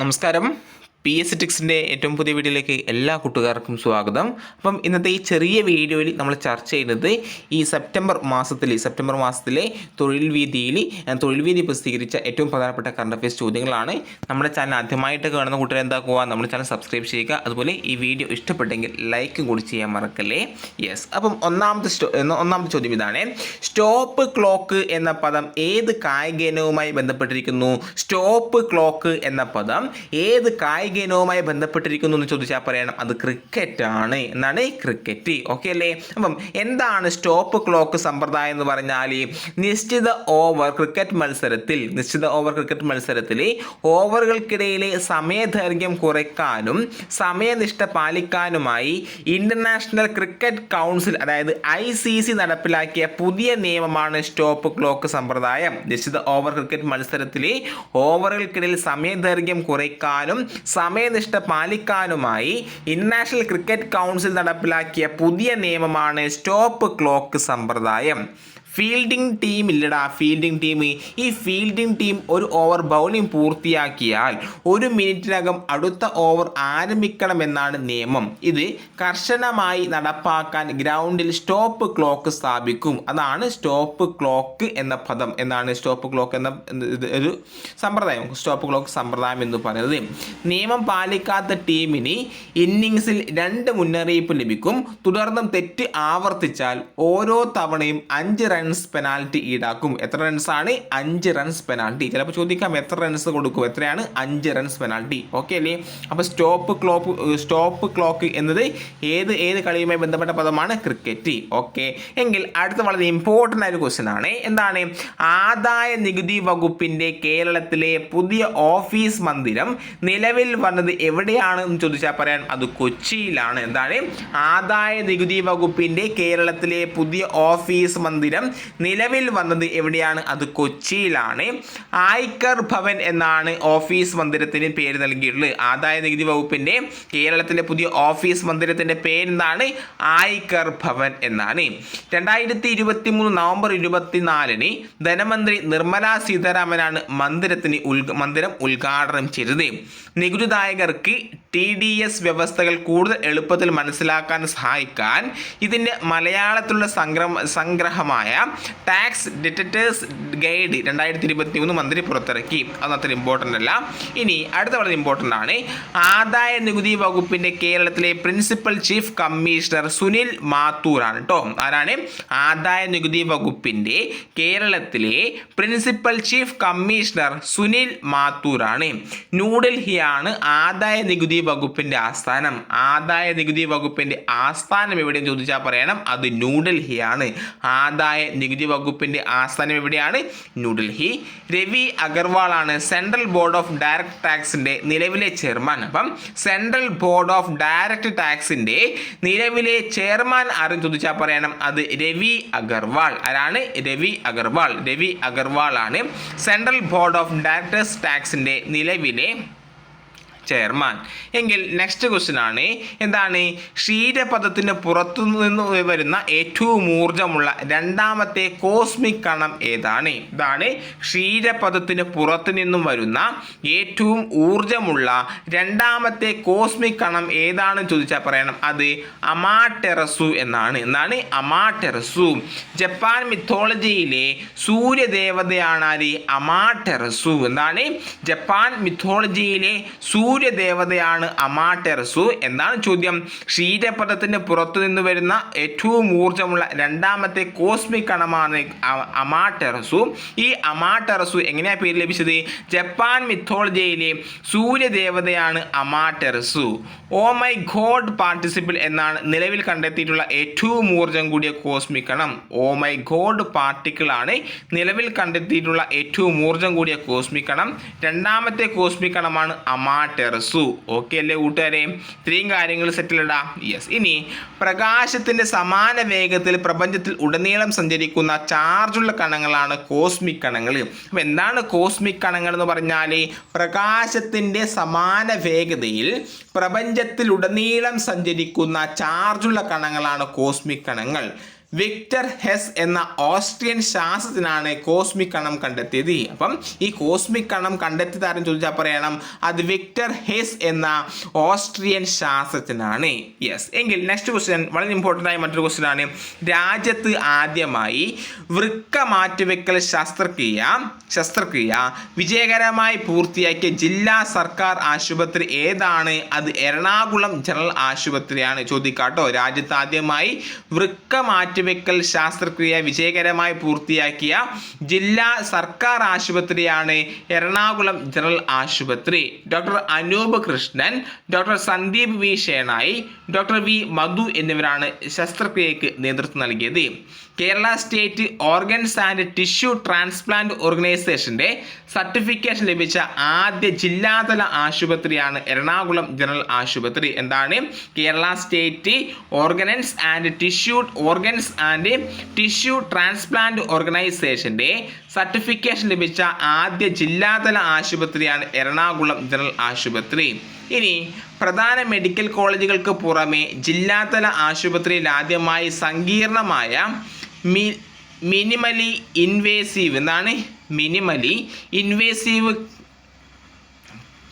നമസ്കാരം. P S ടിക്സിന്റെ ഏറ്റവും പുതിയ വീഡിയോയിലേക്ക് എല്ലാ കൂട്ടുകാർക്കും സ്വാഗതം. അപ്പം ഇന്നത്തെ ഈ ചെറിയ വീഡിയോയിൽ നമ്മൾ ചർച്ച ചെയ്യുന്നത് ഈ സെപ്റ്റംബർ മാസത്തിൽ സെപ്റ്റംബർ മാസത്തിലെ തൊഴിൽ വീതിയിൽ തൊഴിൽ വീതി പ്രസിദ്ധീകരിച്ച ഏറ്റവും പ്രധാനപ്പെട്ട കറണ്ട് അഫയേഴ്സ് ചോദ്യങ്ങളാണ്. നമ്മുടെ ചാനൽ ആദ്യമായിട്ട് കാണുന്ന കൂട്ടുകാർ എന്താക്കുക നമ്മുടെ ചാനൽ സബ്സ്ക്രൈബ് ചെയ്യുക. അതുപോലെ ഈ വീഡിയോ ഇഷ്ടപ്പെട്ടെങ്കിൽ ലൈക്കും കൂടി ചെയ്യാൻ മറക്കല്ലേ? യെസ് അപ്പം ഒന്നാമത്തെ ഒന്നാമത്തെ ചോദ്യം ഇതാണ്. സ്റ്റോപ്പ് ക്ലോക്ക് എന്ന പദം ഏത് കായിക ഇനവുമായി ബന്ധപ്പെട്ടിരിക്കുന്നു? സ്റ്റോപ്പ് ക്ലോക്ക് എന്ന പദം ഏത് കായിക ഇനവുമായി ബന്ധപ്പെട്ടിരിക്കുന്നു എന്ന് ചോദിച്ചാൽ പറയണം. അത് ക്രിക്കറ്റ് ആണ്. എന്നാണ് ക്രിക്കറ്റ് ഓക്കെ അല്ലേ? അപ്പം എന്താണ് സ്റ്റോപ്പ് ക്ലോക്ക് സമ്പ്രദായം എന്ന് പറഞ്ഞാൽ നിശ്ചിത ഓവർ ക്രിക്കറ്റ് മത്സരത്തിൽ നിശ്ചിത ഓവർ ക്രിക്കറ്റ് മത്സരത്തിൽ ഓവറുകൾക്കിടയിലെ സമയദൈർഘ്യം കുറയ്ക്കാനും സമയനിഷ്ഠ പാലിക്കാനുമായി ഇന്റർനാഷണൽ ക്രിക്കറ്റ് കൗൺസിൽ അതായത് ഐ സി സി നടപ്പിലാക്കിയ പുതിയ നിയമമാണ് സ്റ്റോപ്പ് ക്ലോക്ക് സമ്പ്രദായം. നിശ്ചിത ഓവർ ക്രിക്കറ്റ് മത്സരത്തിൽ ഓവറുകൾക്കിടയിൽ സമയദൈർഘ്യം കുറയ്ക്കാനും സമയനിഷ്ഠ പാലിക്കാനുമായി ഇന്റർനാഷണൽ ക്രിക്കറ്റ് കൗൺസിൽ നടപ്പിലാക്കിയ പുതിയ നിയമമാണ് സ്റ്റോപ്പ് ക്ലോക്ക് സമ്പ്രദായം. ഫീൽഡിംഗ് ടീം ഇല്ലടാ ഫീൽഡിംഗ് ടീം ഈ ഫീൽഡിംഗ് ടീം ഒരു ഓവർ ബൗളിംഗ് പൂർത്തിയാക്കിയാൽ ഒരു മിനിറ്റിനകം അടുത്ത ഓവർ ആരംഭിക്കണമെന്നാണ് നിയമം. ഇത് കർശനമായി നടപ്പാക്കാൻ ഗ്രൗണ്ടിൽ സ്റ്റോപ്പ് ക്ലോക്ക് സ്ഥാപിക്കും. അതാണ് സ്റ്റോപ്പ് ക്ലോക്ക് എന്ന പദം. എന്നാണ് സ്റ്റോപ്പ് ക്ലോക്ക് എന്ന ഒരു സമ്പ്രദായം. സ്റ്റോപ്പ് ക്ലോക്ക് സമ്പ്രദായം എന്ന് പറയുന്നത് നിയമം പാലിക്കാത്ത ടീമിന് ഇന്നിങ്സിൽ രണ്ട് മുന്നറിയിപ്പ് ലഭിക്കും. തുടർന്നും തെറ്റ് ആവർത്തിച്ചാൽ ഓരോ തവണയും അഞ്ച് റൺസ് പെനാൽറ്റി ഈടാക്കും. എത്ര റൺസ് ആണ്? അഞ്ച് റൺസ് പെനാൽറ്റി ചിലപ്പോൾ ചോദിക്കാം എത്ര റൺസ് കൊടുക്കും. എത്രയാണ്? അഞ്ച് റൺസ് പെനാൽറ്റി ഓക്കെ അല്ലേ? അപ്പോൾ സ്റ്റോപ്പ് ക്ലോക്ക് സ്റ്റോപ്പ് ക്ലോക്ക് എന്നത് ഏത് ഏത് കളിയുമായി ബന്ധപ്പെട്ട പദമാണ്? ക്രിക്കറ്റ് ഓക്കെ എങ്കിൽ അടുത്ത വളരെ ഇമ്പോർട്ടന്റ് ആയ ഒരു ആണ്. എന്താണ്? ആദായ നികുതി വകുപ്പിന്റെ കേരളത്തിലെ പുതിയ ഓഫീസ് മന്ദിരം നിലവിൽ വന്നത് എവിടെയാണ് എന്ന് ചോദിച്ചാൽ പറയാൻ അത് കൊച്ചിയിലാണ്. എന്താണ്? ആദായ നികുതി വകുപ്പിന്റെ കേരളത്തിലെ പുതിയ ഓഫീസ് മന്ദിരം നിലവിൽ വന്നത് എവിടെയാണ്? അത് കൊച്ചിയിലാണ്. ആയിക്കർ ഭവൻ എന്നാണ് ഓഫീസ് മന്ദിരത്തിന് പേര് നൽകിയിട്ടുള്ളത്. ആദായ നികുതി വകുപ്പിന്റെ കേരളത്തിലെ പുതിയ ഓഫീസ് മന്ദിരത്തിന്റെ പേരെന്താണ് ആയിക്കർ ഭവൻ എന്നാണ്. രണ്ടായിരത്തി ഇരുപത്തി മൂന്ന് നവംബർ ഇരുപത്തിനാലിന് ധനമന്ത്രി നിർമ്മല സീതാരാമനാണ് മന്ദിരത്തിന് ഉദ്ഘ മന്ദിരം ഉദ്ഘാടനം ചെയ്തത്. നികുതിദായകർക്ക് ടി ഡി എസ് വ്യവസ്ഥകൾ കൂടുതൽ എളുപ്പത്തിൽ മനസ്സിലാക്കാൻ സഹായിക്കാൻ ഇതിന്റെ മലയാളത്തിലുള്ള സംഗ്രഹ സംഗ്രഹമായ ടാക്സ് ഡിറ്റക്ടേഴ്സ് ഗൈഡ് രണ്ടായിരത്തി ഇരുപത്തി മൂന്ന് മന്ത്രി പുറത്തിറക്കി. അതൊന്നും അത്ര ഇമ്പോർട്ടന്റ് അല്ല. ഇനി അടുത്ത വളരെ ഇമ്പോർട്ടന്റ് ആണ്. ആദായ നികുതി വകുപ്പിന്റെ കേരളത്തിലെ പ്രിൻസിപ്പൽ ചീഫ് കമ്മീഷണർ സുനിൽ മാത്തൂറാണ് കേട്ടോ ആരാണ്? ആദായ നികുതി വകുപ്പിന്റെ കേരളത്തിലെ പ്രിൻസിപ്പൽ ചീഫ് കമ്മീഷണർ സുനിൽ മാത്തൂറാണ് ന്യൂഡൽഹിയാണ് ആദായ നികുതി വകുപ്പിന്റെ ആസ്ഥാനം. ആദായ നികുതി വകുപ്പിന്റെ ആസ്ഥാനം എവിടെയെന്ന് ചോദിച്ചാൽ പറയണം. അത് ന്യൂഡൽഹിയാണ് ആദായ നികുതി വകുപ്പിന്റെ ആസ്ഥാനം എവിടെയാണ്? ന്യൂഡൽഹി രവി അഗർവാൾ ആണ് സെൻട്രൽ ബോർഡ് ഓഫ് ഡയറക്ട് ടാക്സിന്റെ നിലവിലെ ചെയർമാൻ. അപ്പം സെൻട്രൽ ബോർഡ് ഓഫ് ഡയറക്ട് ടാക്സിന്റെ നിലവിലെ ചെയർമാൻ ആരും ചോദിച്ചാൽ പറയണം? അത് രവി അഗർവാൾ. ആരാണ്? രവി അഗർവാൾ. രവി അഗർവാൾ ആണ് സെൻട്രൽ ബോർഡ് ഓഫ് ഡയറക്ടേഴ്സ് ടാക്സിന്റെ നിലവിലെ ചെയർമാൻ. എങ്കിൽ നെക്സ്റ്റ് ക്വസ്റ്റ്യൻ ആണ്. എന്താണ്? ക്ഷീരപഥത്തിന് പുറത്തു നിന്ന് വരുന്ന ഏറ്റവും ഊർജമുള്ള രണ്ടാമത്തെ കോസ്മിക് കണം ഏതാണ്? ഇതാണ് ക്ഷീരപഥത്തിന് പുറത്തു നിന്നും വരുന്ന ഏറ്റവും ഊർജമുള്ള രണ്ടാമത്തെ കോസ്മിക് കണം ഏതാണെന്ന് ചോദിച്ചാൽ പറയണം. അത് അമാടെറസു എന്നാണ്. എന്നാണ് അമാടെറസു ജപ്പാൻ മിത്തോളജിയിലെ സൂര്യദേവതയാണ് ആര്? അമാടെറസു എന്താണ്? ജപ്പാൻ മിത്തോളജിയിലെ സൂര്യദേവതയാണ് അമാടെറസു എന്നാണ് ചോദ്യം. ക്ഷീരപഥത്തിന് പുറത്തു നിന്ന് വരുന്ന ഏറ്റവും ഊർജമുള്ള രണ്ടാമത്തെ കോസ്മിക് കണമാണ് അമാട്ടെറസു. ഈ അമാടെറസു എങ്ങനെയാ പേര് ലഭിച്ചത്? ജപ്പാൻ മിത്തോളജിയിലെ സൂര്യദേവതയാണ് Amaterasu oh my God participle എന്നാണ് നിലവിൽ കണ്ടെത്തിയിട്ടുള്ള ഏറ്റവും ഊർജം കൂടിയ കോസ്മിക് കണം. ഓ മൈ ഗോഡ് പാർട്ടിക്കിൾ ആണ് നിലവിൽ കണ്ടെത്തിയിട്ടുള്ള ഏറ്റവും ഊർജം കൂടിയ കോസ്മിക് കണം. രണ്ടാമത്തെ കോസ്മിക് കണമാണ് അമാടെറസു ഓക്കെ അല്ലേ കൂട്ടുകാരെ? ഇത്രയും കാര്യങ്ങൾ സെറ്റിലടാ യെസ് ഇനി പ്രകാശത്തിന്റെ സമാന വേഗത്തിൽ പ്രപഞ്ചത്തിൽ ഉടനീളം സഞ്ചരിക്കുന്ന ചാർജുള്ള കണങ്ങളാണ് കോസ്മിക് കണങ്ങൾ. അപ്പം എന്താണ് കോസ്മിക് കണങ്ങൾ എന്ന് പറഞ്ഞാൽ പ്രകാശത്തിന്റെ സമാന വേഗതയിൽ പ്രപഞ്ചത്തിൽ ഉടനീളം സഞ്ചരിക്കുന്ന ചാർജുള്ള കണങ്ങളാണ് കോസ്മിക് കണങ്ങൾ. വിക്ടർ ഹെസ് എന്ന ഓസ്ട്രിയൻ ശാസ്ത്രജ്ഞനാണ് കോസ്മിക് കണം കണ്ടെത്തിയത്. അപ്പം ഈ കോസ്മിക് കണം കണ്ടെത്തിയത് ആരും ചോദിച്ചാൽ പറയണം. അത് വിക്ടർ ഹെസ് എന്ന ഓസ്ട്രിയൻ ശാസ്ത്രജ്ഞനാണ്. യെസ് എങ്കിൽ നെക്സ്റ്റ് ക്വസ്റ്റ്യൻ വളരെ ഇമ്പോർട്ടന്റ് ആയ മറ്റൊരു ക്വസ്റ്റ്യൻ ആണ്. രാജ്യത്ത് ആദ്യമായി വൃക്ക മാറ്റിവെക്കൽ ശസ്ത്രക്രിയ ശസ്ത്രക്രിയ വിജയകരമായി പൂർത്തിയാക്കിയ ജില്ലാ സർക്കാർ ആശുപത്രി ഏതാണ്? അത് എറണാകുളം ജനറൽ ആശുപത്രിയാണ്. ചോദിക്കാട്ടോ രാജ്യത്ത് ആദ്യമായി വൃക്ക മാറ്റിവെക്കൽ ശാസ്ത്രക്രിയ വിജയകരമായി പൂർത്തിയാക്കിയ ജില്ലാ സർക്കാർ ആശുപത്രിയാണ് എറണാകുളം ജനറൽ ആശുപത്രി. Doctor Anoop Krishnan doctor Sandeep V Shenoy doctor V Madhu എന്നിവരാണ് ശസ്ത്രക്രിയയ്ക്ക് നേതൃത്വം നൽകിയത്. Kerala state organs and tissue transplant ഓർഗനൈസേഷന്റെ സർട്ടിഫിക്കേഷൻ ലഭിച്ച ആദ്യ ജില്ലാതല ആശുപത്രിയാണ് എറണാകുളം ജനറൽ ആശുപത്രി. എന്താണ്? Kerala state organs and tissue organs and tissue transplant ഓർഗനൈസേഷന്റെ സർട്ടിഫിക്കേഷൻ ലഭിച്ച ആദ്യ ജില്ലാതല ആശുപത്രിയാണ് എറണാകുളം ജനറൽ ആശുപത്രി. ഇനി പ്രധാന മെഡിക്കൽ കോളേജുകൾക്ക് പുറമെ ജില്ലാതല ആശുപത്രിയിൽ ആദ്യമായി സങ്കീർണമായ മിനിമലി ഇൻവേസീവ് എന്താണ്? മിനിമലി ഇൻവേസീവ്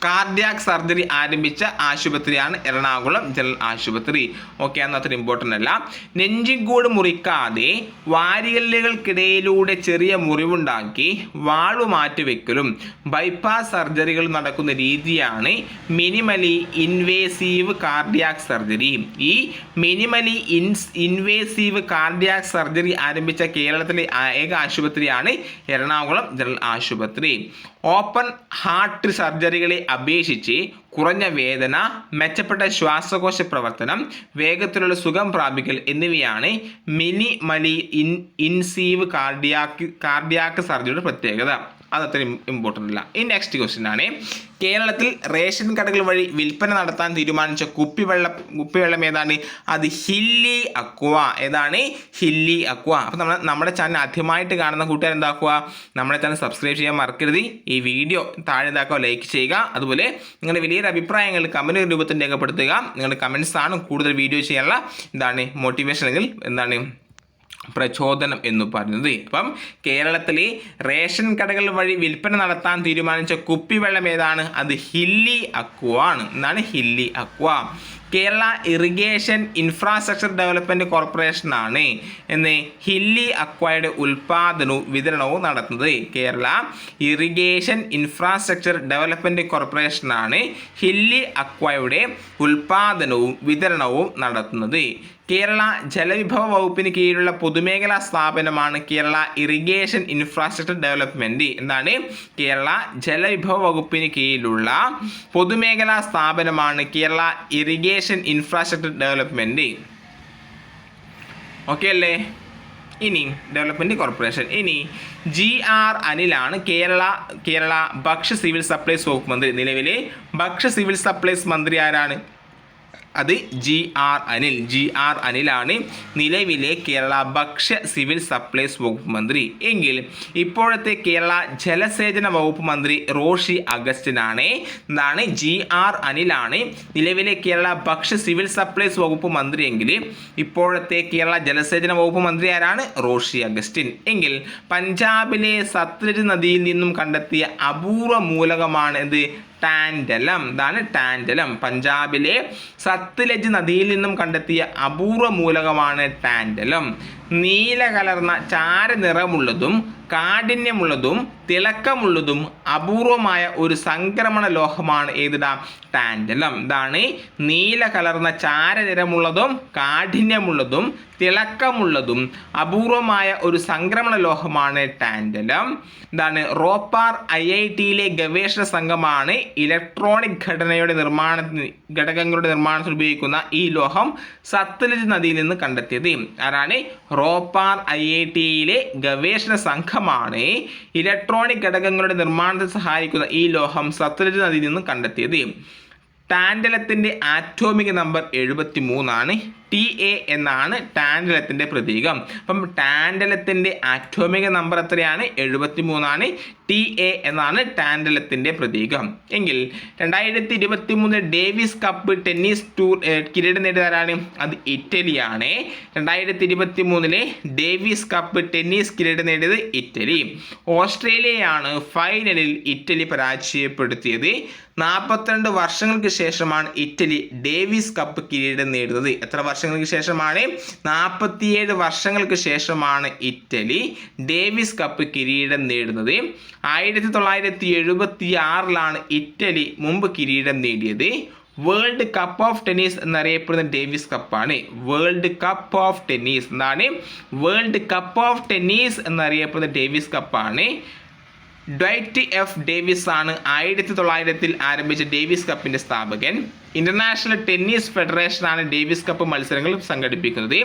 കാർഡിയാക് സർജറി ആരംഭിച്ച ആശുപത്രിയാണ് എറണാകുളം ജനറൽ ആശുപത്രി. ഓക്കെ അന്ന് അത്ര ഇമ്പോർട്ടന്റ് അല്ല. നെഞ്ചിക്കൂട് മുറിക്കാതെ വാരിയല്ലുകൾക്കിടയിലൂടെ ചെറിയ മുറിവുണ്ടാക്കി വാളു മാറ്റിവെക്കലും ബൈപ്പാസ് സർജറികൾ നടക്കുന്ന രീതിയാണ് മിനിമലി ഇൻവേസീവ് കാർഡിയാക് സർജറി ഈ മിനിമലി ഇൻസ് ഇൻവേസീവ് കാർഡിയാക് സർജറി ആരംഭിച്ച കേരളത്തിലെ ഏക ആശുപത്രിയാണ് എറണാകുളം ജനറൽ ആശുപത്രി. ഓപ്പൺ ഹാർട്ട് സർജറികളെ അപേക്ഷിച്ച് കുറഞ്ഞ വേദന മെച്ചപ്പെട്ട ശ്വാസകോശ പ്രവർത്തനം വേഗത്തിലുള്ള സുഖം പ്രാപിക്കൽ എന്നിവയാണ് minimally in invasive cardiac cardiac സർജറിയുടെ പ്രത്യേകത. അത് അത്ര ഇമ്പോർട്ടന്റ് അല്ല ഈ നെക്സ്റ്റ് ക്വസ്റ്റ്യൻ ആണ്. കേരളത്തിൽ റേഷൻ കടകൾ വഴി വിൽപ്പന നടത്താൻ തീരുമാനിച്ച കുപ്പിവെള്ളം കുപ്പിവെള്ളം ഏതാണ്? അത് ഹില്ലി അക്വ. ഏതാണ്? Hilly Aqua. അപ്പം നമ്മൾ നമ്മുടെ ചാനൽ ആദ്യമായിട്ട് കാണുന്ന കൂട്ടുകാർ എന്താക്കുക? നമ്മുടെ ചാനൽ സബ്സ്ക്രൈബ് ചെയ്യാൻ മറക്കരുത്. ഈ വീഡിയോ താഴെ എന്താക്കുക ലൈക്ക് ചെയ്യുക. അതുപോലെ നിങ്ങളുടെ വലിയൊരു അഭിപ്രായങ്ങൾ കമന്റ് രൂപത്തിൽ രേഖപ്പെടുത്തുക. നിങ്ങളുടെ കമൻസ് ആണ് കൂടുതൽ വീഡിയോ ചെയ്യാനുള്ള എന്താണ് മോട്ടിവേഷൻ അല്ലെങ്കിൽ എന്താണ് പ്രചോദനം എന്ന് പറയുന്നത്. അപ്പം കേരളത്തിലെ റേഷൻ കടകൾ വഴി വിൽപ്പന നടത്താൻ തീരുമാനിച്ച കുപ്പിവെള്ളം ഏതാണ്? അത് ഹില്ലി അക്വ ആണ്. എന്നാണ് Hilly Aqua. Kerala irrigation infrastructure development കോർപ്പറേഷനാണ് എന്ന് ഹില്ലി അക്വയുടെ ഉൽപാദനവും വിതരണവും നടത്തുന്നത്. കേരള ഇറിഗേഷൻ ഇൻഫ്രാസ്ട്രക്ചർ ഡെവലപ്മെന്റ് കോർപ്പറേഷനാണ് ഹില്ലി അക്വയുടെ ഉൽപാദനവും വിതരണവും നടത്തുന്നത്. കേരള ജലവിഭവ വകുപ്പിന് കീഴിലുള്ള പൊതുമേഖലാ സ്ഥാപനമാണ് കേരള ഇറിഗേഷൻ ഇൻഫ്രാസ്ട്രക്ചർ ഡെവലപ്മെന്റ് എന്താണ്? കേരള ജലവിഭവ വകുപ്പിന് കീഴിലുള്ള പൊതുമേഖലാ സ്ഥാപനമാണ് Kerala irrigation infrastructure development okay അല്ലേ? ഇനി ഡെവലപ്മെന്റ് കോർപ്പറേഷൻ. ഇനി ജി ആർ അനിലാണ് കേരള കേരള ഭക്ഷ്യ സിവിൽ സപ്ലൈസ് വകുപ്പ് മന്ത്രി. നിലവിലെ ഭക്ഷ്യ സിവിൽ സപ്ലൈസ് മന്ത്രി ആരാണ്? അത് G R Anil. G R അനിലാണ് നിലവിലെ കേരള ഭക്ഷ്യ സിവിൽ സപ്ലൈസ് വകുപ്പ് മന്ത്രി. എങ്കിൽ ഇപ്പോഴത്തെ കേരള ജലസേചന വകുപ്പ് മന്ത്രി റോഷി അഗസ്റ്റിനാണ്. എന്താണ് ജി ആർ അനിലാണ് നിലവിലെ കേരള ഭക്ഷ്യ സിവിൽ സപ്ലൈസ് വകുപ്പ് മന്ത്രി എങ്കിൽ ഇപ്പോഴത്തെ കേരള ജലസേചന വകുപ്പ് മന്ത്രി ആരാണ്? റോഷി അഗസ്റ്റിൻ. എങ്കിൽ പഞ്ചാബിലെ സത്ലജ് നദിയിൽ നിന്നും കണ്ടെത്തിയ അപൂർവ മൂലകമാണ് എന്ത് ടാൻഡലം ഇതാണ് ടാൻഡലം പഞ്ചാബിലെ സത്ലജ് നദിയിൽ നിന്നും കണ്ടെത്തിയ അപൂർവ മൂലകമാണ് ടാൻഡലം നീല കലർന്ന ചാരനിറമുള്ളതും കാഠിന്യമുള്ളതും തിളക്കമുള്ളതും അപൂർവമായ ഒരു സംക്രമണ ലോഹമാണ് ഏതിടാം? ടാൻഡലം. ഇതാണ് നീല കലർന്ന ചാരനിറമുള്ളതും കാഠിന്യമുള്ളതും തിളക്കമുള്ളതും അപൂർവമായ ഒരു സംക്രമണ ലോഹമാണ് ടാൻഡലം. ഇതാണ് റോപ്പാർ ഐ ഐ ടിയിലെ ഗവേഷണ സംഘമാണ് ഇലക്ട്രോണിക് ഘടനയുടെ നിർമ്മാണത്തിന് ഘടകങ്ങളുടെ നിർമ്മാണത്തിൽ ഉപയോഗിക്കുന്ന ഈ ലോഹം സത്ലജ് നദിയിൽ നിന്ന് കണ്ടെത്തിയത്. ആരാണ്? റോപ്പാർ ഐ ഐ ടിയിലെ ഗവേഷണ സംഘമാണ് ഇലക്ട്രോണിക് ഘടകങ്ങളുടെ നിർമ്മാണത്തെ സഹായിക്കുന്ന ഈ ലോഹം സത്ലജ് നദിയിൽ നിന്ന് കണ്ടെത്തിയത്. ടാൻഡലത്തിന്റെ ആറ്റോമിക് നമ്പർ എഴുപത്തി മൂന്നാണ് ടി എ എന്നാണ് ടാൻഡലത്തിന്റെ പ്രതീകം. അപ്പം ടാൻഡലത്തിന്റെ ആറ്റോമിക നമ്പർ എത്രയാണ്? എഴുപത്തി മൂന്നാണ് ടി എ എന്നാണ് ടാൻഡലത്തിന്റെ പ്രതീകം. എങ്കിൽ രണ്ടായിരത്തി ഇരുപത്തി മൂന്ന് ഡേവിസ് കപ്പ് ടെന്നീസ് ടൂർ കിരീടം നേടിയതാരാണ്? അത് ഇറ്റലിയാണ്. രണ്ടായിരത്തി ഇരുപത്തി മൂന്നിലെ ഡേവിസ് കപ്പ് ടെന്നീസ് കിരീടം നേടിയത് ഇറ്റലി. ഓസ്ട്രേലിയയാണ് ഫൈനലിൽ ഇറ്റലി പരാജയപ്പെടുത്തിയത്. നാൽപ്പത്തിരണ്ട് വർഷങ്ങൾക്ക് ശേഷമാണ് ഇറ്റലി ഡേവിസ് കപ്പ് കിരീടം നേടുന്നത് എത്ര വർഷങ്ങൾക്ക് ശേഷമാണ്. നാൽപ്പത്തിയേഴ് വർഷങ്ങൾക്ക് ശേഷമാണ് ഇറ്റലി ഡേവിസ് കപ്പ് കിരീടം നേടുന്നത്. ആയിരത്തി തൊള്ളായിരത്തി എഴുപത്തി ആറിലാണ് ഇറ്റലി മുമ്പ് കിരീടം നേടിയത്. വേൾഡ് കപ്പ് ഓഫ് ടെന്നീസ് എന്നറിയപ്പെടുന്ന ഡേവിസ് കപ്പാണ് വേൾഡ് കപ്പ് ഓഫ് ടെന്നീസ് എന്താണ്? വേൾഡ് കപ്പ് ഓഫ് ടെന്നീസ് എന്നറിയപ്പെടുന്ന ഡേവിസ് കപ്പാണ് ഡ്വൈറ്റ് എഫ് ഡേവിസ് ആണ് ആയിരത്തി തൊള്ളായിരത്തിൽ ആരംഭിച്ച ഡേവിസ് കപ്പിന്റെ സ്ഥാപകൻ. ഇന്റർനാഷണൽ ടെന്നീസ് ഫെഡറേഷൻ ആണ് ഡേവിസ് കപ്പ് മത്സരങ്ങൾ സംഘടിപ്പിക്കുന്നത്.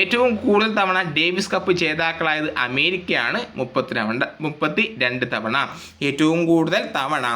ഏറ്റവും കൂടുതൽ തവണ ഡേവിസ് കപ്പ് ജേതാക്കളായത് അമേരിക്കയാണ് മുപ്പത്തി രണ്ട് മുപ്പത്തി രണ്ട് തവണ. ഏറ്റവും കൂടുതൽ തവണ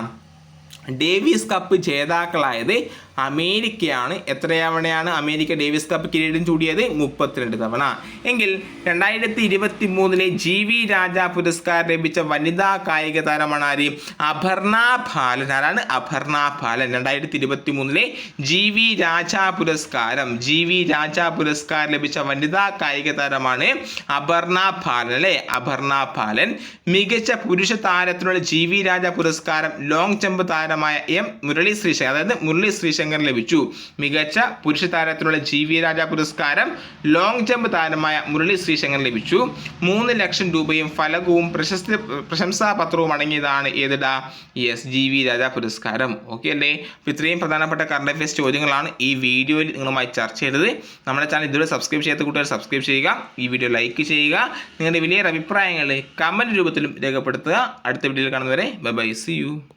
ഡേവിസ് കപ്പ് ജേതാക്കളായത് അമേരിക്കയാണ്. എത്ര തവണയാണ് അമേരിക്ക ഡേവിസ് കപ്പ് കിരീടം ചൂടിയത്? മുപ്പത്തിരണ്ട് തവണ. എങ്കിൽ രണ്ടായിരത്തി ഇരുപത്തി മൂന്നിലെ ജി വി രാജ പുരസ്കാരം ലഭിച്ച വനിതാ കായിക താരമാണ് ആര്? അപർണ ബാലൻ. ആരാണ് അപർണ ബാലൻ? രണ്ടായിരത്തി ഇരുപത്തി മൂന്നിലെ ജി വി രാജ പുരസ്കാരം. ജി വി രാജ പുരസ്കാരം ലഭിച്ച വനിതാ കായിക താരമാണ് അപർണ ബാലൻ അല്ലേ? അപർണ ബാലൻ. മികച്ച പുരുഷ താരത്തിനുള്ള ജി വി രാജ പുരസ്കാരം ലോങ് ജമ്പ് താരമായ എം മുരളി ശ്രീശങ്കർ. അതായത് മുരളി ശ്രീശങ്കർ ലഭിച്ചു. മികച്ച പുരുഷ താരത്തിനുള്ള ജി വി രാജ പുരസ്കാരം ലോങ് ജമ്പ് താരമായ മുരളി ശ്രീശങ്കർ ലഭിച്ചു. മൂന്ന് ലക്ഷം രൂപയും ഫലകവും പ്രശസ്തി പ്രശംസാ പത്രവും അടങ്ങിയതാണ് ഏതിടാ? എസ് ജി വി രാജ പുരസ്കാരം. ഓക്കെ അല്ലേ? അപ്പോൾ ഇത്രയും പ്രധാനപ്പെട്ട കറണ്ട് അഫയേഴ്സ് ചോദ്യങ്ങളാണ് ഈ വീഡിയോയിൽ നിങ്ങളുമായി ചർച്ച ചെയ്തത്. നമ്മുടെ ചാനൽ ഇതുവരെ സബ്സ്ക്രൈബ് ചെയ്യാത്ത കൂട്ടുകാർ സബ്സ്ക്രൈബ് ചെയ്യുക ഈ വീഡിയോ ലൈക്ക് ചെയ്യുക. നിങ്ങളുടെ വലിയ അഭിപ്രായങ്ങൾ കമന്റ് രൂപത്തിലും രേഖപ്പെടുത്തുക. അടുത്ത വീഡിയോയിൽ കാണുന്നവരെ ബൈ ബൈ സി യു